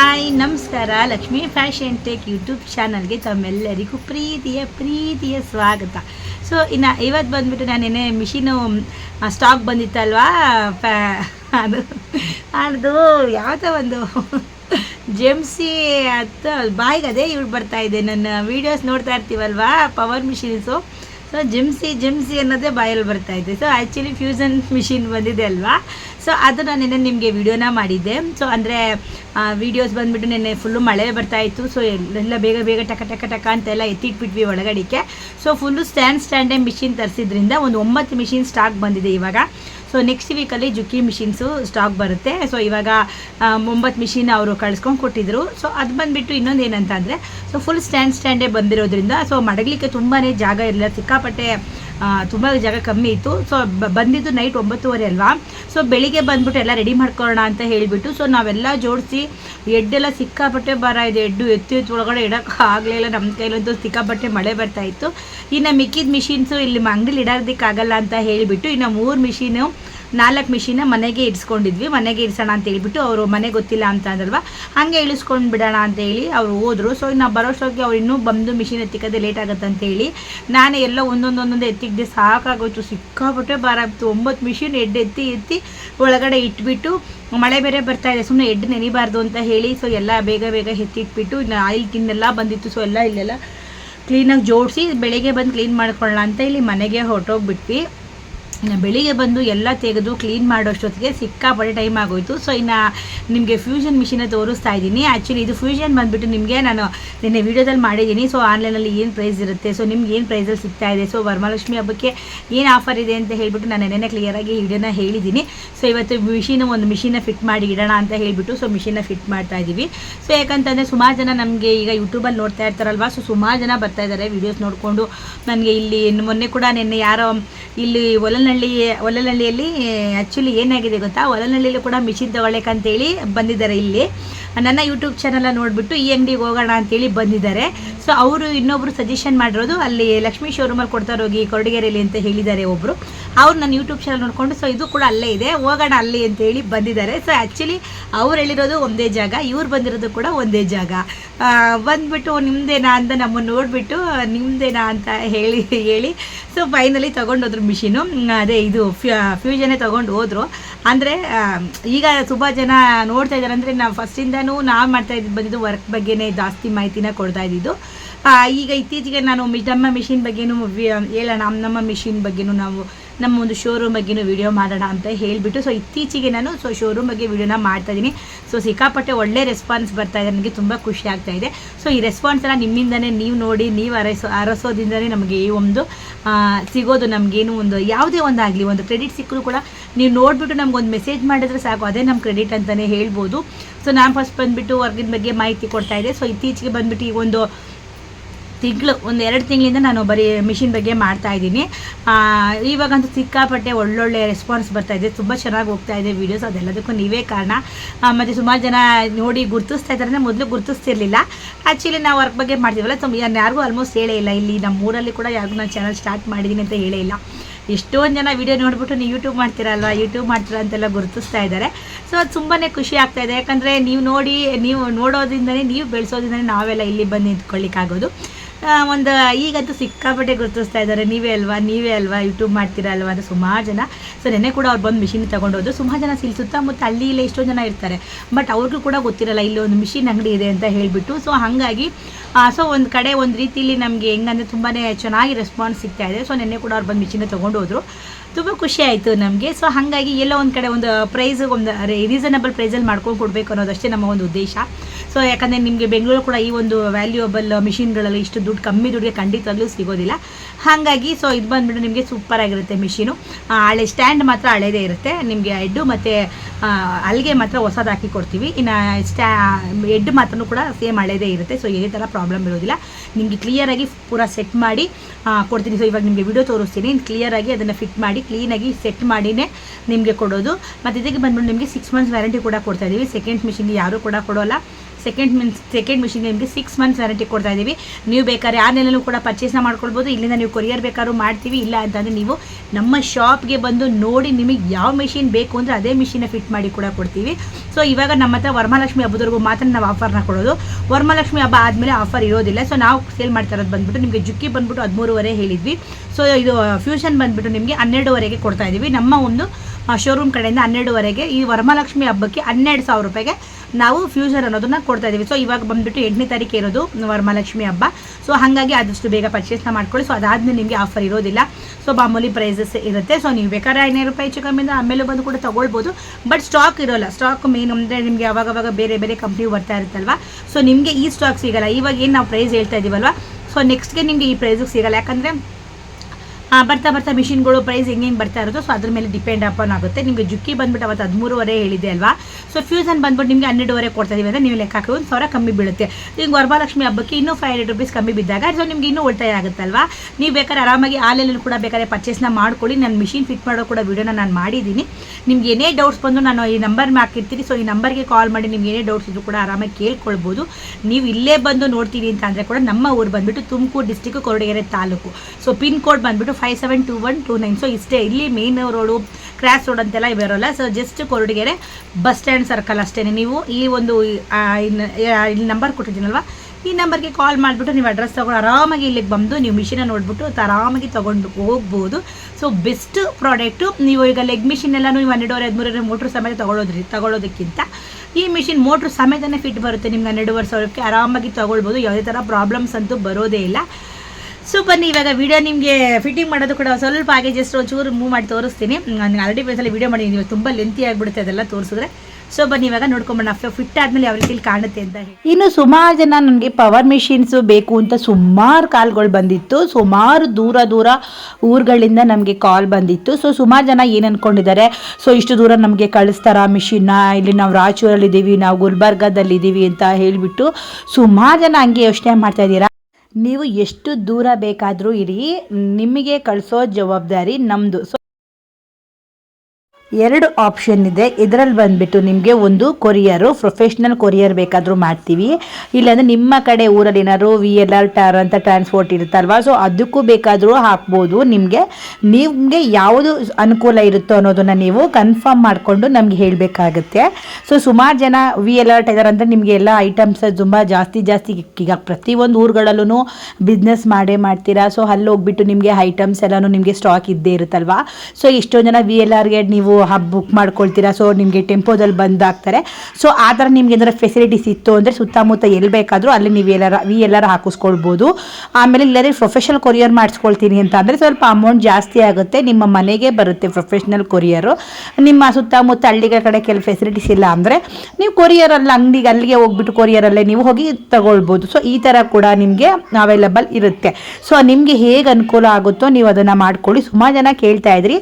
Hi, ನಮಸ್ಕಾರ. Lakshmi fashion tech YouTube ಚಾನಲ್ಗೆ ತಮ್ಮೆಲ್ಲರಿಗೂ ಪ್ರೀತಿಯ ಪ್ರೀತಿಯ ಸ್ವಾಗತ. ಸೊ ಇನ್ನು ಇವತ್ತು ಬಂದುಬಿಟ್ಟು ನಾನು ಮಿಷಿನು ಸ್ಟಾಕ್ ಬಂದಿತ್ತಲ್ವಾ? ಫ್ಯಾ, ಅದು ಅದು ಯಾವುದೋ ಒಂದು ಜೆಮ್ಸಿ ಅಂತ ಬಾಯಿಗೆ ಅದೇ ಇವ್ರು ಇದೆ. ನನ್ನ ವೀಡಿಯೋಸ್ ನೋಡ್ತಾ ಇರ್ತೀವಲ್ವಾ? ಪವರ್ ಮಿಷಿನ್ಸು ಸೊ ಜಿಮ್ಸಿ ಜಿಮ್ಸಿ ಅನ್ನೋದೇ ಬಾಯಲ್ಲಿ ಬರ್ತಾ ಇದೆ. ಸೊ ಆ್ಯಕ್ಚುಲಿ ಫ್ಯೂಸನ್ ಮಿಷಿನ್ ಬಂದಿದೆ ಅಲ್ವಾ? ಸೊ ಅದು ನಾನು ನಿನ್ನೆ ನಿಮಗೆ ವಿಡಿಯೋನ ಮಾಡಿದ್ದೆ. ಸೊ ಅಂದರೆ ವೀಡಿಯೋಸ್ ಬಂದುಬಿಟ್ಟು ನೆನ್ನೆ ಫುಲ್ಲು ಮಳೆ ಬರ್ತಾ ಇತ್ತು. ಸೊ ಎಲ್ಲ ಬೇಗ ಬೇಗ ಟಕ ಟಕ ಟಕ ಅಂತೆಲ್ಲ ಎತ್ತಿಟ್ಬಿಟ್ವಿ ಒಳಗಡಿಕೆ. ಸೊ ಫುಲ್ಲು ಸ್ಟ್ಯಾಂಡ್ ಸ್ಟ್ಯಾಂಡೇ ಮಿಷಿನ್ ತರಿಸಿದ್ರಿಂದ ಒಂದು ಒಂಬತ್ತು ಮಿಷಿನ್ ಸ್ಟಾಕ್ ಬಂದಿದೆ ಇವಾಗ. ಸೊ ನೆಕ್ಸ್ಟ್ ವೀಕಲ್ಲಿ ಜುಕ್ಕಿ ಮಿಷಿನ್ಸು ಸ್ಟಾಕ್ ಬರುತ್ತೆ. ಸೊ ಇವಾಗ ಒಂಬತ್ತು ಮಿಷಿನ್ ಅವರು ಕಳ್ಸ್ಕೊಂಡು ಕೊಟ್ಟಿದ್ರು. ಸೊ ಅದು ಬಂದುಬಿಟ್ಟು ಇನ್ನೊಂದು ಏನಂತ ಸೊ ಫುಲ್ ಸ್ಟ್ಯಾಂಡ್ ಸ್ಟ್ಯಾಂಡೇ ಬಂದಿರೋದ್ರಿಂದ ಸೊ ಮಡಗಲಿಕ್ಕೆ ತುಂಬಾ ಜಾಗ ಇರಲಿಲ್ಲ. ಸಿಕ್ಕಾಪಟ್ಟೆ ತುಂಬ ಜಾಗ ಕಮ್ಮಿ ಇತ್ತು. ಸೊ ಬಂದಿದ್ದು ನೈಟ್ ಒಂಬತ್ತುವರೆ ಅಲ್ವಾ? ಸೊ ಬೆಳಿಗ್ಗೆ ಬಂದ್ಬಿಟ್ಟು ಎಲ್ಲ ರೆಡಿ ಮಾಡ್ಕೊಳ್ಳೋಣ ಅಂತ ಹೇಳಿಬಿಟ್ಟು ಸೊ ನಾವೆಲ್ಲ ಜೋಡಿಸಿ ಎಡ್ಡೆಲ್ಲ ಸಿಕ್ಕಾಪಟ್ಟೆ ಬರ ಇದೆ. ಎಡ್ಡು ಎತ್ತು ಎತ್ತು ಒಳಗಡೆ ಆಗಲಿಲ್ಲ ನಮ್ಮ ಕೈಲಂತೂ ಸಿಕ್ಕಾಪಟ್ಟೆ ಮಳೆ ಬರ್ತಾ ಇತ್ತು. ಇನ್ನು ಮಿಕ್ಕಿದ ಮಿಷಿನ್ಸು ಇಲ್ಲಿ ಅಂಗಡಿಲಿ ಇಡೋದಕ್ಕಾಗಲ್ಲ ಅಂತ ಹೇಳಿಬಿಟ್ಟು, ಇನ್ನು ಮೂರು ಮಿಷಿನು ನಾಲ್ಕು ಮಿಷಿನ ಮನೆಗೆ ಇಡ್ಸ್ಕೊಂಡಿದ್ವಿ. ಮನೆಗೆ ಇಡ್ಸೋಣ ಅಂತ ಹೇಳ್ಬಿಟ್ಟು ಅವರು ಮನೆ ಗೊತ್ತಿಲ್ಲ ಅಂತ ಅಂದ್ರಲ್ವ? ಹಾಗೆ ಇಳಿಸ್ಕೊಂಡು ಬಿಡೋಣ ಅಂತ ಹೇಳಿ ಅವ್ರು ಹೋದ್ರು. ಸೊ ನಾವು ಬರೋಷ್ಟೊತ್ತಿಗೆ ಅವ್ರು ಇನ್ನೂ ಬಂದು ಮಿಷಿನ್ ಎತ್ತಿಕೋದೆ ಲೇಟ್ ಆಗುತ್ತೆ ಅಂತ ಹೇಳಿ ನಾನು ಎಲ್ಲ ಒಂದೊಂದೊಂದೊಂದು ಒಂದೊಂದು ಎತ್ತಿದ್ದೆ ಸಾಕಾಗೋಯ್ತು. ಸಿಕ್ಕಾಪಟ್ಟೆ ಭಾರ ಆಗ್ತು. ಒಂಬತ್ತು ಮಿಷಿನ್ ಎಡ್ ಎತ್ತಿ ಎತ್ತಿ ಒಳಗಡೆ ಇಟ್ಬಿಟ್ಟು ಮಳೆ ಬೇರೆ ಬರ್ತಾ ಇದೆ. ಸುಮ್ಮನೆ ಎಡ್ ನೆನಿಬಾರ್ದು ಅಂತ ಹೇಳಿ ಸೊ ಎಲ್ಲ ಬೇಗ ಬೇಗ ಎತ್ತಿಟ್ಬಿಟ್ಟು ಆಯಿಲ್ ಕಿನ್ನೆಲ್ಲ ಬಂದಿತ್ತು. ಸೊ ಎಲ್ಲ ಇಲ್ಲೆಲ್ಲ ಕ್ಲೀನಾಗಿ ಜೋಡಿಸಿ ಬೆಳಿಗ್ಗೆ ಬಂದು ಕ್ಲೀನ್ ಮಾಡ್ಕೊಳ್ಳೋಣ ಅಂತ ಇಲ್ಲಿ ಮನೆಗೆ ಹೊರಟೋಗ್ಬಿಟ್ವಿ. ಬೆಳಿಗ್ಗೆ ಬಂದು ಎಲ್ಲ ತೆಗೆದು ಕ್ಲೀನ್ ಮಾಡೋಷ್ಟೊತ್ತಿಗೆ ಸಿಕ್ಕಾಪಟ್ಟೆ ಟೈಮ್ ಆಗೋಯಿತು. ಸೊ ಇನ್ನು ನಿಮಗೆ ಫ್ಯೂಷನ್ ಮಿಷಿನ ತೋರಿಸ್ತಾ ಇದ್ದೀನಿ. ಆ್ಯಕ್ಚುಲಿ ಇದು ಫ್ಯೂಷನ್ ಬಂದುಬಿಟ್ಟು ನಿಮಗೆ ನಾನು ನಿನ್ನೆ ವೀಡಿಯೋದಲ್ಲಿ ಮಾಡಿದ್ದೀನಿ. ಸೊ ಆನ್ಲೈನಲ್ಲಿ ಏನು ಪ್ರೈಸ್ ಇರುತ್ತೆ? ಸೊ ನಿಮ್ಗೆ ಏನು ಪ್ರೈಸಲ್ಲಿ ಸಿಗ್ತಾ ಇದೆ? ಸೊ ವರಮಹಾಲಕ್ಷ್ಮಿ ಹಬ್ಬಕ್ಕೆ ಏನು ಆಫರ್ ಇದೆ ಅಂತ ಹೇಳಿಬಿಟ್ಟು ನಾನು ನೆನ್ನೆ ಕ್ಲಿಯರಾಗಿ ವಿಡಿಯೋನ ಹೇಳಿದ್ದೀನಿ. ಸೊ ಇವತ್ತು ಮಿಷಿನ್ ಒಂದು ಮಿಷಿನ ಫಿಟ್ ಮಾಡಿ ಇಡೋಣ ಅಂತ ಹೇಳಿಬಿಟ್ಟು ಸೊ ಮಿಷಿನ ಫಿಟ್ ಮಾಡ್ತಾ ಇದ್ದೀವಿ. ಸೊ ಯಾಕಂತಂದರೆ ಸುಮಾರು ಜನ ನಮಗೆ ಈಗ ಯೂಟ್ಯೂಬಲ್ಲಿ ನೋಡ್ತಾ ಇರ್ತಾರಲ್ವ? ಸೊ ಸುಮಾರು ಜನ ಬರ್ತಾ ಇದ್ದಾರೆ ವೀಡಿಯೋಸ್ ನೋಡಿಕೊಂಡು ನನಗೆ ಇಲ್ಲಿ ಮೊನ್ನೆ ಕೂಡ ನಿನ್ನೆ ಯಾರೋ ಇಲ್ಲಿ ಒಲನಹಳ್ಳಿ ಒಲನಹಳ್ಳಿಯಲ್ಲಿ ಆ್ಯಕ್ಚುಲಿ ಏನಾಗಿದೆ ಗೊತ್ತಾ? ಹೊಲನಹಳ್ಳಿಯಲ್ಲಿ ಕೂಡ ಮಿಷಿನ್ ಅಂತೇಳಿ ಬಂದಿದ್ದಾರೆ ಇಲ್ಲಿ. ನನ್ನ ಯೂಟ್ಯೂಬ್ ಚಾನಲ್ ನೋಡಿಬಿಟ್ಟು ಈ ಅಂಗಡಿಗೆ ಹೋಗೋಣ ಅಂತೇಳಿ ಬಂದಿದ್ದಾರೆ. ಸೊ ಅವರು ಇನ್ನೊಬ್ರು ಸಜೆಷನ್ ಮಾಡಿರೋದು ಅಲ್ಲಿ ಲಕ್ಷ್ಮೀ ಶೋರೂಮಲ್ಲಿ ಕೊಡ್ತಾರೆ ಹೋಗಿ ಅಂತ ಹೇಳಿದ್ದಾರೆ ಒಬ್ಬರು ಅವ್ರು ನನ್ನ ಯೂಟ್ಯೂಬ್ ಚಾನಲ್ ನೋಡಿಕೊಂಡು ಸೊ ಇದು ಕೂಡ ಅಲ್ಲೇ ಇದೆ. ಹೋಗೋಣ ಅಲ್ಲಿ ಅಂತ ಹೇಳಿ ಬಂದಿದ್ದಾರೆ. ಸೊ ಆ್ಯಕ್ಚುಲಿ ಅವ್ರು ಹೇಳಿರೋದು ಒಂದೇ ಜಾಗ, ಇವ್ರು ಬಂದಿರೋದು ಕೂಡ ಒಂದೇ ಜಾಗ. ಬಂದ್ಬಿಟ್ಟು ನಿಮ್ಮದೇನಾ ಅಂತ ನಮ್ಮನ್ನು ನೋಡಿಬಿಟ್ಟು ನಿಮ್ಮದೇನಾ ಅಂತ ಹೇಳಿ ಹೇಳಿ. ಸೊ ಫೈನಲಿ ತೊಗೊಂಡೋದ್ರು ಮಿಷಿನು ಅದೇ ಇದು ಫ್ಯೂಷನ್ನೇ ತೊಗೊಂಡು ಹೋದ್ರು. ಅಂದರೆ ಈಗ ತುಂಬ ಜನ ನೋಡ್ತಾ ಇದ್ದಾರೆ ಅಂದರೆ ನಾವು ಫಸ್ಟಿಂದನೂ ನಾವು ಮಾಡ್ತಾ ಇದ್ದು ಬಂದಿದ್ದು ವರ್ಕ್ ಬಗ್ಗೆನೇ ಜಾಸ್ತಿ ಮಾಹಿತಿನ ಕೊಡ್ತಾ ಇದ್ದಿದ್ದು. ಈಗ ಇತ್ತೀಚೆಗೆ ನಾನು ನಮ್ಮ ಮಿಷಿನ್ ಬಗ್ಗೆನೂ ಹೇಳೋಣ, ನಮ್ಮ ಮಿಷಿನ್ ಬಗ್ಗೆನೂ ನಾವು ನಮ್ಮ ಒಂದು ಶೋರೂಮ್ ಬಗ್ಗೆನೂ ವಿಡಿಯೋ ಮಾಡೋಣ ಅಂತ ಹೇಳಿಬಿಟ್ಟು ಸೊ ಇತ್ತೀಚೆಗೆ ನಾನು ಸೊ ಶೋರೂಮ್ ಬಗ್ಗೆ ವಿಡಿಯೋನ ಮಾಡ್ತಾ ಇದ್ದೀನಿ. ಸೊ ಸಿಕ್ಕಾಪಟ್ಟೆ ಒಳ್ಳೆ ರೆಸ್ಪಾನ್ಸ್ ಬರ್ತಾ ಇದೆ, ನನಗೆ ತುಂಬ ಖುಷಿ ಆಗ್ತಾ ಇದೆ. ಸೊ ಈ ರೆಸ್ಪಾನ್ಸ್ ಎಲ್ಲ ನಿಮ್ಮಿಂದನೇ ನೀವು ನೋಡಿ, ನೀವು ಅರಸೋ ಅರಸೋದ್ರಿಂದನೇ ನಮಗೆ ಈ ಒಂದು ಸಿಗೋದು ನಮಗೇನು ಒಂದು, ಯಾವುದೇ ಒಂದು ಆಗಲಿ, ಒಂದು ಕ್ರೆಡಿಟ್ ಸಿಕ್ಕರೂ ಕೂಡ ನೀವು ನೋಡಿಬಿಟ್ಟು ನಮ್ಗೊಂದು ಮೆಸೇಜ್ ಮಾಡಿದ್ರೆ ಸಾಕು, ಅದೇ ನಮ್ಮ ಕ್ರೆಡಿಟ್ ಅಂತಲೇ ಹೇಳ್ಬೋದು. ಸೊ ನಾನು ಫಸ್ಟ್ ಬಂದುಬಿಟ್ಟು ವರ್ಗಿನ ಬಗ್ಗೆ ಮಾಹಿತಿ ಕೊಡ್ತಾ ಇದೆ ಸೊ ಇತ್ತೀಚೆಗೆ ಬಂದುಬಿಟ್ಟು ಈ ಒಂದು ತಿಂಗಳು, ಒಂದು ಎರಡು ತಿಂಗಳಿಂದ ನಾನು ಬರೀ ಮಿಷಿನ್ ಬಗ್ಗೆ ಮಾಡ್ತಾ ಇದ್ದೀನಿ. ಇವಾಗಂತೂ ಸಿಕ್ಕಾಪಟ್ಟೆ ಒಳ್ಳೊಳ್ಳೆ ರೆಸ್ಪಾನ್ಸ್ ಬರ್ತಾ ಇದೆ. ತುಂಬ ಚೆನ್ನಾಗಿ ಹೋಗ್ತಾ ಇದೆ ವೀಡಿಯೋಸ್ ಅದೆಲ್ಲದಕ್ಕೂ ನೀವೇ ಕಾರಣ. ಮತ್ತು ಸುಮಾರು ಜನ ನೋಡಿ ಗುರ್ತಿಸ್ತಾ ಇದ್ದಾರೆ ಮೊದಲು ಗುರುತಿಸ್ತಿರ್ಲಿಲ್ಲ. ಆ್ಯಕ್ಚುಲಿ ನಾವು ವರ್ಕ್ ಬಗ್ಗೆ ಮಾಡ್ತೀವಲ್ಲ ತುಂಬ ಯಾರಿಗೂ ಆಲ್ಮೋಸ್ಟ್ ಹೇಳೇ ಇಲ್ಲ. ಇಲ್ಲಿ ನಮ್ಮ ಊರಲ್ಲಿ ಕೂಡ ಯಾರಿಗೂ ನಾನು ಚಾನಲ್ ಸ್ಟಾರ್ಟ್ ಮಾಡಿದ್ದೀನಿ ಅಂತ ಹೇಳೇ ಇಲ್ಲ. ಎಷ್ಟೊಂದು ಜನ ವಿಡಿಯೋ ನೋಡಿಬಿಟ್ಟು ನೀವು ಯೂಟ್ಯೂಬ್ ಮಾಡ್ತೀರಲ್ವ ಯೂಟ್ಯೂಬ್ ಮಾಡ್ತೀರಾ ಅಂತೆಲ್ಲ ಗುರುತಿಸ್ತಾ ಇದ್ದಾರೆ. ಸೊ ಅದು ತುಂಬಾ ಖುಷಿ ಆಗ್ತಾ ಇದೆ. ಯಾಕಂದರೆ ನೀವು ನೋಡಿ, ನೀವು ನೋಡೋದ್ರಿಂದನೇ ನೀವು ಬೆಳೆಸೋದ್ರಿಂದನೇ ನಾವೆಲ್ಲ ಇಲ್ಲಿ ಬಂದು ನಿಂತ್ಕೊಳ್ಳಿಕ್ಕಾಗೋದು. ಒಂದು, ಈಗಂತೂ ಸಿಕ್ಕಾಪಟ್ಟೆ ಗುರುತಿಸ್ತಾ ಇದ್ದಾರೆ. ನೀವೇ ಅಲ್ವಾ? ನೀವೇ ಅಲ್ವಾ? ಯೂಟ್ಯೂಬ್ ಮಾಡ್ತೀರಾ ಅಲ್ವಾ? ಅಂತ ಸುಮಾರು ಜನ. ಸೊ ನೆನ್ನೆ ಕೂಡ ಅವ್ರು ಬಂದು ಮಿಷಿನ್ ತೊಗೊಂಡೋದು ಸುಮಾರು ಜನ ಇಲ್ಲಿ ಸುತ್ತಮುತ್ತ ಅಲ್ಲಿ ಇಲ್ಲೇ ಎಷ್ಟೋ ಜನ ಇರ್ತಾರೆ. ಬಟ್ ಅವ್ರಿಗೂ ಕೂಡ ಗೊತ್ತಿರಲ್ಲ, ಇಲ್ಲಿ ಒಂದು ಮಿಷಿನ್ ಅಂಗಡಿ ಇದೆ ಅಂತ ಹೇಳಿಬಿಟ್ಟು. ಸೊ ಹಾಗಾಗಿ ಸೊ ಒಂದು ಕಡೆ ಒಂದು ರೀತಿಯಲ್ಲಿ ನಮಗೆ ಹೆಂಗಂದ್ರೆ ತುಂಬಾ ಚೆನ್ನಾಗಿ ರೆಸ್ಪಾನ್ಸ್ ಸಿಗ್ತಾ ಇದೆ. ಸೊ ನೆನ್ನೆ ಕೂಡ ಅವ್ರು ಬಂದು ಮಿಷಿನ ತೊಗೊಂಡು ಹೋದ್ರು. ತುಂಬ ಖುಷಿ ಆಯಿತು ನಮಗೆ. ಸೊ ಹಾಗಾಗಿ ಎಲ್ಲೋ ಒಂದು ಕಡೆ ಒಂದು ಪ್ರೈಸ್ ಒಂದು ರೀಸನಬಲ್ ಪ್ರೈಸಲ್ಲಿ ಮಾಡ್ಕೊಂಡು ಕೊಡಬೇಕು ಅನ್ನೋದಷ್ಟೇ ನಮ್ಮ ಒಂದು ಉದ್ದೇಶ. ಸೊ ಯಾಕಂದರೆ ನಿಮಗೆ ಬೆಂಗಳೂರು ಕೂಡ ಈ ಒಂದು ವ್ಯಾಲ್ಯೂಯಬಲ್ ಮಿಷಿನ್ಗಳಲ್ಲಿ ಇಷ್ಟು ದುಡ್ಡು ಕಮ್ಮಿ ದುಡ್ಡಿಗೆ ಖಂಡಿತವಾಗ್ಲೂ ಸಿಗೋದಿಲ್ಲ. ಹಾಗಾಗಿ ಸೊ ಇದು ಬಂದುಬಿಟ್ಟು ನಿಮಗೆ ಸೂಪರ್ ಆಗಿರುತ್ತೆ ಮಿಷಿನು ಹಳೆ ಸ್ಟ್ಯಾಂಡ್ ಮಾತ್ರ ಹಳೇದೇ ಇರುತ್ತೆ. ನಿಮಗೆ ಎಡ್ಡು ಮತ್ತು ಅಲ್ಲಿಗೆ ಮಾತ್ರ ಹೊಸದು ಹಾಕಿ ಕೊಡ್ತೀವಿ. ಇನ್ನು ಸ್ಟ್ಯಾ ಹೆಡ್ ಮಾತ್ರ ಕೂಡ ಸೇಮ್ ಹಳೇದೇ ಇರುತ್ತೆ. ಸೊ ಏನೇ ಥರ ಪ್ರಾಬ್ಲಮ್ ಇರೋದಿಲ್ಲ. ನಿಮಗೆ ಕ್ಲಿಯರಾಗಿ ಪೂರ ಸೆಟ್ ಮಾಡಿ ಕೊಡ್ತೀನಿ. ಸೊ ಇವಾಗ ನಿಮಗೆ ವಿಡಿಯೋ ತೋರಿಸ್ತೀನಿ. ಕ್ಲಿಯರಾಗಿ ಅದನ್ನು ಫಿಟ್ ಮಾಡಿ ಕ್ಲೀನಾಗಿ ಸೆಟ್ ಮಾಡಿನೇ ನಿಮಗೆ ಕೊಡೋದು. ಮತ್ತು ಇದಕ್ಕೆ ಬಂದ್ಬಿಟ್ಟು ನಿಮಗೆ ಸಿಕ್ಸ್ ಮಂತ್ಸ್ ವ್ಯಾರಂಟಿ ಕೂಡ ಕೊಡ್ತಾ ಇದ್ದೀವಿ ಸೆಕೆಂಡ್ ಮಿಷಿನ್ಗೆ ಯಾರೂ ಕೂಡ ಕೊಡೋಲ್ಲ. ಸೆಕೆಂಡ್ ಮಿನ್ ಸೆಕೆಂಡ್ ಮಿಷಿನ್ಗೆ ನಿಮಗೆ ಸಿಕ್ಸ್ ಮಂತ್ಸ್ ವ್ಯಾರಂಟಿ ಕೊಡ್ತಾ ಇದ್ದೀವಿ ನೀವು ಬೇಕಾದ್ರೆ ಆನ್ಲೈನಲ್ಲೂ ಕೂಡ ಪರ್ಚೇಸ್ನ ಮಾಡ್ಕೊಳ್ಬೋದು. ಇಲ್ಲಿಂದ ನೀವು ಕೊರಿಯರ್ ಬೇಕಾದ್ರೂ ಮಾಡ್ತೀವಿ. ಇಲ್ಲ ಅಂತಂದರೆ ನೀವು ನಮ್ಮ ಶಾಪ್ಗೆ ಬಂದು ನೋಡಿ ನಿಮಗೆ ಯಾವ ಮಿಷಿನ್ ಬೇಕು ಅಂದರೆ ಅದೇ ಮಿಷಿನ ಫಿಟ್ ಮಾಡಿ ಕೂಡ ಕೊಡ್ತೀವಿ. ಸೊ ಇವಾಗ ನಮ್ಮ ಹತ್ರ ವರಮಹಾಲಕ್ಷ್ಮಿ ಹಬ್ಬದವರೆಗೂ ಮಾತ್ರ ನಾವು ಆಫರ್ನ ಕೊಡೋದು. ವರಮಹಾಲಕ್ಷ್ಮಿ ಹಬ್ಬ ಆದಮೇಲೆ ಆಫರ್ ಇರೋದಿಲ್ಲ. ಸೊ ನಾವು ಸೇಲ್ ಮಾಡ್ತಾ ಇರೋದು ಬಂದ್ಬಿಟ್ಟು ನಿಮಗೆ ಜುಕ್ಕಿ ಬಂದ್ಬಿಟ್ಟು ಹದಿಮೂರುವರೆ ಹೇಳಿದ್ವಿ. ಸೊ ಇದು ಫ್ಯೂಷನ್ ಬಂದ್ಬಿಟ್ಟು ನಿಮಗೆ ಹನ್ನೆರಡುವರೆಗೆ ಕೊಡ್ತಾ ಇದ್ದೀವಿ ನಮ್ಮ ಒಂದು ಶೋರೂಮ್ ಕಡೆಯಿಂದ ಹನ್ನೆರಡುವರೆಗೆ ಈ ವರಮಹಾಲಕ್ಷ್ಮಿ ಹಬ್ಬಕ್ಕೆ ಹನ್ನೆರಡು ಸಾವಿರ ರೂಪಾಯಿಗೆ ನಾವು ಫ್ಯೂಚರ್ ಅನ್ನೋದನ್ನ ಕೊಡ್ತಾ ಇದ್ದೀವಿ ಸೊ ಇವಾಗ ಬಂದ್ಬಿಟ್ಟು ಎಂಟನೇ ತಾರೀಕು ಇರೋದು ವರಮಹಾಲಕ್ಷ್ಮಿ ಹಬ್ಬ. ಸೊ ಹಾಗಾಗಿ ಆದಷ್ಟು ಬೇಗ ಪರ್ಚೇಸ್ನ ಮಾಡ್ಕೊಳ್ಳಿ. ಸೊ ಅದಾದ್ಮೇಲೆ ನಿಮಗೆ ಆಫರ್ ಇರೋದಿಲ್ಲ. ಸೊ ಮಾಮೂಲಿ ಪ್ರೈಸಸ್ ಇರುತ್ತೆ. ಸೊ ನೀವು ಬೇಕಾದ್ರೆ ಐನೂರು ರೂಪಾಯಿ ಹೆಚ್ಚು ಕಮ್ಮಿಯಿಂದ ಆಮೇಲೆ ಬಂದು ಕೂಡ ತೊಗೊಳ್ಬೋದು. ಬಟ್ ಸ್ಟಾಕ್ ಇರೋಲ್ಲ. ಸ್ಟಾಕ್ ಮೇನ್ ಅಂದರೆ ನಿಮಗೆ ಅವಾಗವಾಗ ಬೇರೆ ಬೇರೆ ಕಂಪ್ನಿ ಬರ್ತಾ ಇರುತ್ತಲ್ವ? ಸೊ ನಿಮಗೆ ಈ ಸ್ಟಾಕ್ ಸಿಗಲ್ಲ. ಇವಾಗ ಏನು ನಾವು ಪ್ರೈಸ್ ಹೇಳ್ತಾ ಇದ್ದೀವಲ್ವ ಸೊ ನೆಕ್ಸ್ಟ್ಗೆ ನಿಮಗೆ ಈ ಪ್ರೈಸಿಗೆ ಸಿಗಲ್ಲ. ಯಾಕಂದರೆ ಬರ್ತಾ ಬರ್ತಾ ಮಿಷಿನ್ಗಳು ಪ್ರೈಸ್ ಹೆಂಗೆ ಹೆಂಗೆ ಬರ್ತಾ ಇರುತ್ತೋ ಸೊ ಅದ್ರ ಮೇಲೆ ಡಿಪೆಂಡ್ ಅಪಾನ್ ಆಗುತ್ತೆ. ನಿಮಗೆ ಜುಕ್ಕಿ ಬಂದ್ಬಿಟ್ಟು ಅವತ್ತು ಹದಿಮೂರುವರೆ ಹೇಳಿದೆ ಅಲ್ವಾ? ಸೊ ಫ್ಯೂಸನ್ ಬಂದ್ಬಿಟ್ಟು ನಿಮಗೆ ಹನ್ನೆರಡುವರೆ ಕೊಡ್ತಾ ಇದೀವಿ ಅಂದರೆ ನೀವು ಲೆಕ್ಕ ಹಾಕಿ ಒಂದು ಸಾವಿರ ಕಮ್ಮಿ ಬೀಳುತ್ತೆ. ನಿಮ್ಗೆ ವರಮಹಾಲಕ್ಷ್ಮಿ ಹಬ್ಬಕ್ಕೆ ಇನ್ನೂ ಫೈವ್ ಹಂಡ್ರೆಡ್ ರುಪೀಸ್ ಕಮ್ಮಿ ಬಿದ್ದಾಗ ಸೊ ನಿಮ್ಗೆ ಇನ್ನೂ ಉಳಿತಾಯ ಆಗುತ್ತಲ್ವಾ ನೀವು ಬೇಕಾದ್ರೆ ಆರಾಮಾಗಿ ಆನ್ಲೈನಲ್ಲಿ ಕೂಡ ಬೇಕಾದ್ರೆ ಪರ್ಚೇಸ್ನ ಮಾಡ್ಕೊಳ್ಳಿ. ನಾನು ಮಿಷಿನ್ ಫಿಟ್ ಮಾಡೋ ಕೂಡ ವೀಡಿಯೋನ ನಾನು ಮಾಡಿದ್ದೀನಿ. ನಿಮ್ಗೆ ಏನೇ ಡೌಟ್ಸ್ ಬಂದು ನಾನು ಈ ನಂಬರ್ ಹಾಕಿರ್ತೀನಿ. ಸೊ ಈ ನಂಬರ್ಗೆ ಕಾಲ್ ಮಾಡಿ ನಿಮ್ಗೆ ಏನೇ ಡೌಟ್ಸ್ ಇದ್ರು ಕೂಡ ಆರಾಮಾಗಿ ಕೇಳ್ಕೊಳ್ಬೋದು. ನೀವು ಇಲ್ಲೇ ಬಂದು ನೋಡ್ತೀನಿ ಅಂತ ಅಂದರೆ ಕೂಡ ನಮ್ಮ ಊರು ಬಂದ್ಬಿಟ್ಟು Tumakuru district Koratagere taluk. So pin code ಬಂದ್ಬಿಟ್ಟು five seven two one two nine so ಇಷ್ಟೇ, ಇಲ್ಲಿ ಮೇನ್ ರೋಡು ಕ್ರಾಸ್ ರೋಡ್ ಅಂತೆಲ್ಲ ಬರೋಲ್ಲ so just Koratagere bus stand circle ಅಷ್ಟೇ ನೀವು ಈ ಒಂದು ಇಲ್ಲಿ ನಂಬರ್ ಕೊಟ್ಟಿದ್ದೀನಲ್ವ? ಈ ನಂಬರ್ಗೆ ಕಾಲ್ ಮಾಡಿಬಿಟ್ಟು ನೀವು ಅಡ್ರೆಸ್ ತೊಗೊಂಡು ಆರಾಮಾಗಿ ಇಲ್ಲಿಗೆ ಬಂದು ನೀವು ಮಿಷಿನ ನೋಡಿಬಿಟ್ಟು ಆರಾಮಾಗಿ ತೊಗೊಂಡು ಹೋಗ್ಬೋದು. ಸೊ ಬೆಸ್ಟ್ ಪ್ರಾಡಕ್ಟು ನೀವು ಈಗ ಲೆಗ್ ಮಿಷಿನ್ ಎಲ್ಲ ನೀವು ಹನ್ನೆರಡುವರೆ ಹದಿಮೂರರೆ ಮೋಟ್ರ್ ಸಮೇತ ತೊಗೊಳೋದ್ರಿ ತಗೊಳ್ಳೋದಕ್ಕಿಂತ ಈ ಮಿಷಿನ್ ಮೋಟ್ರ್ ಸಮೇತನೇ ಫಿಟ್ ಬರುತ್ತೆ ನಿಮ್ಗೆ ಹನ್ನೆರಡುವರೆ ಸಾವಿರಕ್ಕೆ. ಆರಾಮಾಗಿ ತೊಗೊಳ್ಬೋದು. ಯಾವುದೇ ಥರ ಪ್ರಾಬ್ಲಮ್ಸ್ ಅಂತೂ ಬರೋದೇ ಇಲ್ಲ. ಸೊ ಬನ್ನಿ, ಇವಾಗ ವಿಡಿಯೋ ನಿಮಗೆ ಫಿಟ್ಟಿಂಗ್ ಮಾಡೋದು ಕೂಡ ಸ್ವಲ್ಪ ಹಾಗೆ ಜಸ್ಟ್ ಒಂಚೂರು ಮೂವ್ ಮಾಡಿ ತೋರಿಸ್ತೀನಿ. ನಾನು ಆಲ್ರೆಡಿ ಒಂದ್ಸಲ ವೀಡಿಯೋ ನೀವು ತುಂಬ ಲೆಂತಿ ಆಗಿಬಿಡುತ್ತೆ ಅದೆಲ್ಲ ತೋರಿಸಿದ್ರೆ. ಸೊ ಬನ್ನಿ, ಇವಾಗ ನೋಡ್ಕೊಂಬೋಣ ಫಿಟ್ ಆದಮೇಲೆ ಯಾವ ರೀತಿ ಕಾಣುತ್ತೆ ಅಂತ ಇನ್ನು ಸುಮಾರು ಜನ ನನಗೆ ಪವರ್ ಮಿಷಿನ್ಸ್ ಬೇಕು ಅಂತ ಸುಮಾರು ಕಾಲ್ಗಳು ಬಂದಿತ್ತು. ಸುಮಾರು ದೂರ ದೂರ ಊರುಗಳಿಂದ ನಮಗೆ ಕಾಲ್ ಬಂದಿತ್ತು. ಸೊ ಸುಮಾರು ಜನ ಏನು ಅನ್ಕೊಂಡಿದ್ದಾರೆ? ಸೊ ಇಷ್ಟು ದೂರ ನಮಗೆ ಕಳಿಸ್ತಾರ ಮಿಷಿನ್ನ ಇಲ್ಲಿ ನಾವು ರಾಯಚೂರಲ್ಲಿದ್ದೀವಿ, ನಾವು ಗುಲ್ಬರ್ಗಾದಲ್ಲಿದ್ದೀವಿ ಅಂತ ಹೇಳಿಬಿಟ್ಟು ಸುಮಾರು ಜನ ಹಂಗೆ ಯೋಚನೆ ಮಾಡ್ತಾ ಇದ್ದೀರಾ? ನೀವು ಎಷ್ಟು ದೂರ ಬೇಕಾದರೂ ಇರಿ ನಿಮಗೆ ಕಳಿಸೋ ಜವಾಬ್ದಾರಿ ನಮ್ಮದು ಸೊ ಎರಡು ಆಪ್ಷನ್ ಇದೆ. ಇದರಲ್ಲಿ ಬಂದ್ಬಿಟ್ಟು ನಿಮಗೆ ಒಂದು ಕೊರಿಯರು ಪ್ರೊಫೆಷ್ನಲ್ ಕೊರಿಯರ್ ಬೇಕಾದರೂ ಮಾಡ್ತೀವಿ. ಇಲ್ಲಾಂದರೆ ನಿಮ್ಮ ಕಡೆ ಊರಲ್ಲಿ ಏನಾದ್ರು ವಿ ಎಲ್ ಆರ್ ಟಾರ್ ಅಂತ ಟ್ರಾನ್ಸ್ಪೋರ್ಟ್ ಇರುತ್ತಲ್ವ? ಸೊ ಅದಕ್ಕೂ ಬೇಕಾದರೂ ಹಾಕ್ಬೋದು. ನಿಮಗೆ ನಿಮಗೆ ಯಾವುದು ಅನುಕೂಲ ಇರುತ್ತೋ ಅನ್ನೋದನ್ನು ನೀವು ಕನ್ಫರ್ಮ್ ಮಾಡಿಕೊಂಡು ನಮಗೆ ಹೇಳಬೇಕಾಗುತ್ತೆ. ಸೊ ಸುಮಾರು ಜನ ವಿ ಎಲ್ ಆರ್ ಟೈದರ್ ಅಂದರೆ ನಿಮಗೆ ಎಲ್ಲ ಐಟಮ್ಸ್ ತುಂಬ ಜಾಸ್ತಿ ಜಾಸ್ತಿ ಈಗ ಪ್ರತಿಯೊಂದು ಊರುಗಳಲ್ಲೂ ಬಿಸ್ನೆಸ್ ಮಾಡೇ ಮಾಡ್ತೀರಾ? ಸೊ ಅಲ್ಲಿ ಹೋಗ್ಬಿಟ್ಟು ನಿಮಗೆ ಐಟಮ್ಸ್ ಎಲ್ಲನೂ ನಿಮಗೆ ಸ್ಟಾಕ್ ಇದ್ದೇ ಇರುತ್ತಲ್ವಾ? ಸೊ ಎಷ್ಟೊಂದು ಜನ ವಿ ಎಲ್ ಆರ್ಗೆ ನೀವು ಹಬ್ ಬುಕ್ ಮಾಡ್ಕೊಳ್ತೀರಾ? ಸೊ ನಿಮಗೆ ಟೆಂಪೋದಲ್ಲಿ ಬಂದು ಹಾಕ್ತಾರೆ ಸೊ ಆ ಥರ ನಿಮ್ಗೆ ಏನಾರ ಫೆಸಿಲಿಟೀಸ್ ಇತ್ತು ಅಂದರೆ ಸುತ್ತಮುತ್ತ ಎಲ್ಲಿ ಬೇಕಾದರೂ ಅಲ್ಲಿ ನೀವು ಎಲ್ಲಾರ ವಿ ಎಲ್ಲರ ಹಾಕಿಸ್ಕೊಳ್ಬೋದು. ಆಮೇಲೆ ಇಲ್ಲದೇ ಪ್ರೊಫೆಷನಲ್ ಕೊರಿಯರ್ ಮಾಡಿಸ್ಕೊಳ್ತೀನಿ ಅಂತ ಅಂದರೆ ಸ್ವಲ್ಪ ಅಮೌಂಟ್ ಜಾಸ್ತಿ ಆಗುತ್ತೆ. ನಿಮ್ಮ ಮನೆಗೆ ಬರುತ್ತೆ ಪ್ರೊಫೆಷ್ನಲ್ ಕೊರಿಯರು ನಿಮ್ಮ ಸುತ್ತಮುತ್ತ ಹಳ್ಳಿಗಳ ಕಡೆ ಕೆಲವು ಫೆಸಿಲಿಟೀಸ್ ಇಲ್ಲ ಅಂದರೆ ನೀವು ಕೊರಿಯರಲ್ಲಿ ಅಂಗಡಿಗೆ, ಅಲ್ಲಿಗೆ ಹೋಗ್ಬಿಟ್ಟು ಕೊರಿಯರಲ್ಲೇ ನೀವು ಹೋಗಿ ತಗೊಳ್ಬೋದು. ಸೊ ಈ ಥರ ಕೂಡ ನಿಮಗೆ ಅವೈಲಬಲ್ ಇರುತ್ತೆ. ಸೊ ನಿಮಗೆ ಹೇಗೆ ಅನುಕೂಲ ಆಗುತ್ತೋ ನೀವು ಅದನ್ನು ಮಾಡ್ಕೊಳ್ಳಿ. ಸುಮಾರು ಜನ ಕೇಳ್ತಾ ಇದ್ರಿ.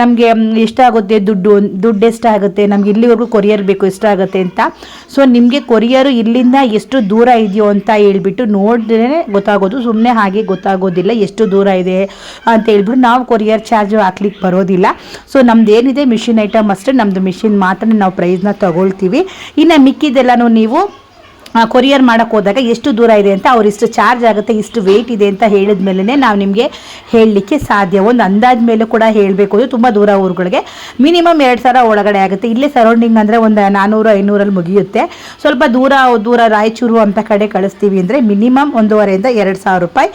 ನಮಗೆ ಎಷ್ಟಾಗುತ್ತೆ ದುಡ್ಡು ದುಡ್ಡು ಎಷ್ಟಾಗುತ್ತೆ ನಮ್ಗೆ ಇಲ್ಲಿವರೆಗೂ ಕೊರಿಯರ್ ಬೇಕು ಎಷ್ಟಾಗುತ್ತೆ ಅಂತ. ಸೊ ನಿಮಗೆ ಕೊರಿಯರು ಇಲ್ಲಿಂದ ಎಷ್ಟು ದೂರ ಇದೆಯೋ ಅಂತ ಹೇಳ್ಬಿಟ್ಟು ನೋಡಿದ್ರೆ ಗೊತ್ತಾಗೋದು. ಸುಮ್ಮನೆ ಹಾಗೆ ಗೊತ್ತಾಗೋದಿಲ್ಲ ಎಷ್ಟು ದೂರ ಇದೆ ಅಂತ ಹೇಳ್ಬಿಟ್ಟು ನಾವು ಕೊರಿಯರ್ ಚಾರ್ಜ್ ಹಾಕ್ಲಿಕ್ಕೆ ಬರೋದಿಲ್ಲ. ಸೊ ನಮ್ದು ಏನಿದೆ? ಮಿಷಿನ್ ಐಟಮ್ ಅಷ್ಟೇ. ನಮ್ಮದು ಮಿಷಿನ್ ಮಾತ್ರ ನಾವು ಪ್ರೈಸ್ನ ತಗೊಳ್ತೀವಿ. ಇನ್ನು ಮಿಕ್ಕಿದೆಲ್ಲನೂ ನೀವು ಕೊರಿಯರ್ ಮಾಡೋಕ್ಕೆ ಹೋದಾಗ ಎಷ್ಟು ದೂರ ಇದೆ ಅಂತ ಅವ್ರು ಇಷ್ಟು ಚಾರ್ಜ್ ಆಗುತ್ತೆ, ಇಷ್ಟು ವೆಯ್ಟ್ ಇದೆ ಅಂತ ಹೇಳಿದ ಮೇಲೆ ನಾವು ನಿಮಗೆ ಹೇಳಲಿಕ್ಕೆ ಸಾಧ್ಯ. ಒಂದು ಅಂದಾಜ್ ಮೇಲೆ ಕೂಡ ಹೇಳಬೇಕು. ಅಂದರೆ ತುಂಬ ದೂರ ಊರುಗಳಿಗೆ. ಮಿನಿಮಮ್ ಎರಡು ಸಾವಿರ ಒಳಗಡೆ ಆಗುತ್ತೆ. ಇಲ್ಲೇ ಸರೌಂಡಿಂಗ್ ಅಂದರೆ ಒಂದು ನಾನ್ನೂರು ಐನೂರಲ್ಲಿ ಮುಗಿಯುತ್ತೆ. ಸ್ವಲ್ಪ ದೂರ ದೂರ ರಾಯಚೂರು ಅಂತ ಕಡೆ ಕಳಿಸ್ತೀವಿ ಅಂದರೆ ಮಿನಿಮಮ್ ಒಂದೂವರೆಯಿಂದ ಎರಡು ಸಾವಿರ ರೂಪಾಯಿ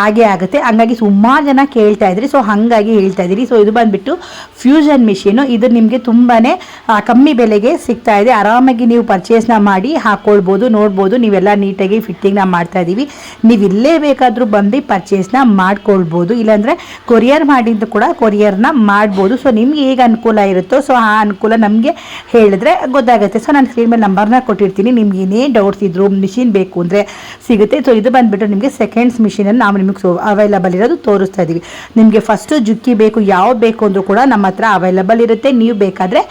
ಹಾಗೆ ಆಗುತ್ತೆ. ಹಂಗಾಗಿ ಸುಮಾರು ಜನ ಕೇಳ್ತಾ ಇದ್ರಿ. ಸೊ ಹಾಗಾಗಿ ಹೇಳ್ತಾ ಇದ್ದೀರಿ ಸೊ ಇದು ಬಂದುಬಿಟ್ಟು ಫ್ಯೂಷನ್ ಮಿಷಿನು ಇದು ನಿಮಗೆ ತುಂಬಾ ಕಮ್ಮಿ ಬೆಲೆಗೆ ಸಿಗ್ತಾ ಇದೆ. ಆರಾಮಾಗಿ ನೀವು ಪರ್ಚೇಸ್ನ ಮಾಡಿ ಹಾಕ್ಕೊಳ್ಬೋದು ನೋಡ್ಬೋದು ನೀವೆಲ್ಲ ನೀಟಾಗಿ ಫಿಟ್ಟಿಂಗ್ನ ಮಾಡ್ತಾ ಇದ್ದೀವಿ ನೀವು ಇಲ್ಲೇ ಬೇಕಾದರೂ ಬಂದು ಪರ್ಚೇಸ್ನ ಮಾಡ್ಕೊಳ್ಬೋದು. ಇಲ್ಲಾಂದರೆ ಕೊರಿಯರ್ ಮಾಡಿದ್ದು ಕೂಡ ಕೊರಿಯರ್ನ ಮಾಡ್ಬೋದು. ಸೊ ನಿಮ್ಗೆ ಹೇಗೆ ಅನುಕೂಲ ಇರುತ್ತೋ ಸೊ ಆ ಅನುಕೂಲ ನಮಗೆ ಹೇಳಿದ್ರೆ ಗೊತ್ತಾಗುತ್ತೆ. ಸೊ ನಾನು ಸ್ಕ್ರೀನ್ ಮೇಲೆ ನಂಬರ್ನ ಕೊಟ್ಟಿರ್ತೀನಿ. ನಿಮ್ಗೆ ಏನೇ ಡೌಟ್ಸ್ ಇದ್ರು ಮಿಷಿನ್ ಬೇಕು ಅಂದರೆ ಸಿಗುತ್ತೆ. ಸೊ ಇದು ಬಂದುಬಿಟ್ಟು ನಿಮಗೆ ಸೆಕೆಂಡ್ಸ್ ಮಿಷಿನನ್ನು ನಾವು ನಿಮಗೆ ಸೊ ಅವೈಲಬಲ್ ಇರೋದು ತೋರಿಸ್ತಾ ಇದ್ದೀವಿ ನಿಮಗೆ ಫಸ್ಟು ಜುಕ್ಕಿ ಬೇಕು, ಯಾವ ಬೇಕು ಅಂದರೂ ಕೂಡ ನಮ್ಮ ಹತ್ರ ಅವೈಲಬಲ್ ಇರುತ್ತೆ. ನೀವು ಬೇಕಾದರೆ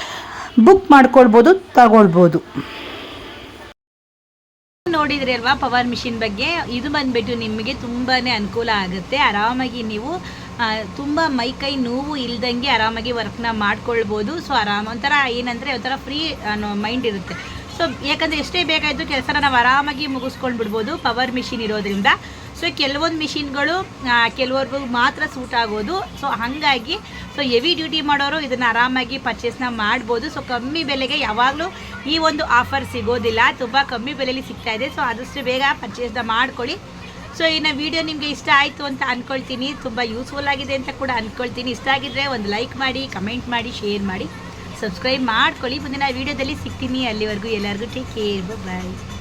ಬುಕ್ ಮಾಡ್ಕೊಳ್ಬೋದು, ತಗೊಳ್ಬೋದು. ನೋಡಿದ್ರಿ ಅಲ್ವಾ ಪವರ್ ಮಿಷಿನ್ ಬಗ್ಗೆ? ಇದು ಬಂದ್ಬಿಟ್ಟು ನಿಮಗೆ ತುಂಬಾ ಅನುಕೂಲ ಆಗುತ್ತೆ. ಆರಾಮಾಗಿ ನೀವು ತುಂಬ ಮೈ ಕೈ ನೋವು ಇಲ್ದಂಗೆ ಆರಾಮಾಗಿ ವರ್ಕ್ನ ಮಾಡ್ಕೊಳ್ಬೋದು. ಸೊ, ಆರಾಮ, ಒಂಥರ ಏನಂದರೆ ಒಂಥರ ಫ್ರೀ ಮೈಂಡ್ ಇರುತ್ತೆ. ಸೊ, ಯಾಕಂದರೆ ಎಷ್ಟೇ ಬೇಕಾಯಿತು ಕೆಲಸನ ನಾವು ಆರಾಮಾಗಿ ಮುಗಿಸ್ಕೊಂಡು ಬಿಡ್ಬೋದು ಪವರ್ ಮಿಷಿನ್ ಇರೋದ್ರಿಂದ. ಸೊ ಕೆಲವೊಂದು ಮಿಷಿನ್ಗಳು ಕೆಲವರ್ಗು ಮಾತ್ರ ಸೂಟ್ ಆಗೋದು. ಸೊ ಹಾಗಾಗಿ ಸೊ ಹೆವಿ ಡ್ಯೂಟಿ ಮಾಡೋರು ಇದನ್ನು ಆರಾಮಾಗಿ ಪರ್ಚೇಸ್ನ ಮಾಡ್ಬೋದು. ಸೊ ಕಮ್ಮಿ ಬೆಲೆಗೆ ಯಾವಾಗಲೂ ಈ ಒಂದು ಆಫರ್ ಸಿಗೋದಿಲ್ಲ. ತುಂಬ ಕಮ್ಮಿ ಬೆಲೆಯಲ್ಲಿ ಸಿಗ್ತಾ ಇದೆ. ಸೊ ಆದಷ್ಟು ಬೇಗ ಪರ್ಚೇಸ್ನ ಮಾಡ್ಕೊಳ್ಳಿ. ಸೊ ಇನ್ನು ವಿಡಿಯೋ ನಿಮಗೆ ಇಷ್ಟ ಆಯಿತು ಅಂತ ಅಂದ್ಕೊಳ್ತೀನಿ ತುಂಬ ಯೂಸ್ಫುಲ್ ಆಗಿದೆ ಅಂತ ಕೂಡ ಅಂದ್ಕೊಳ್ತೀನಿ ಇಷ್ಟ ಆಗಿದ್ರೆ ಒಂದು ಲೈಕ್ ಮಾಡಿ ಕಮೆಂಟ್ ಮಾಡಿ ಶೇರ್ ಮಾಡಿ. ಸಬ್ಸ್ಕ್ರೈಬ್ ಮಾಡ್ಕೊಳ್ಳಿ. ಮುಂದಿನ ವೀಡಿಯೋದಲ್ಲಿ ಸಿಗ್ತೀನಿ. ಅಲ್ಲಿವರೆಗೂ ಎಲ್ಲರಿಗೂ ಟೇಕ್ ಕೇರ್ ಬಾಯ್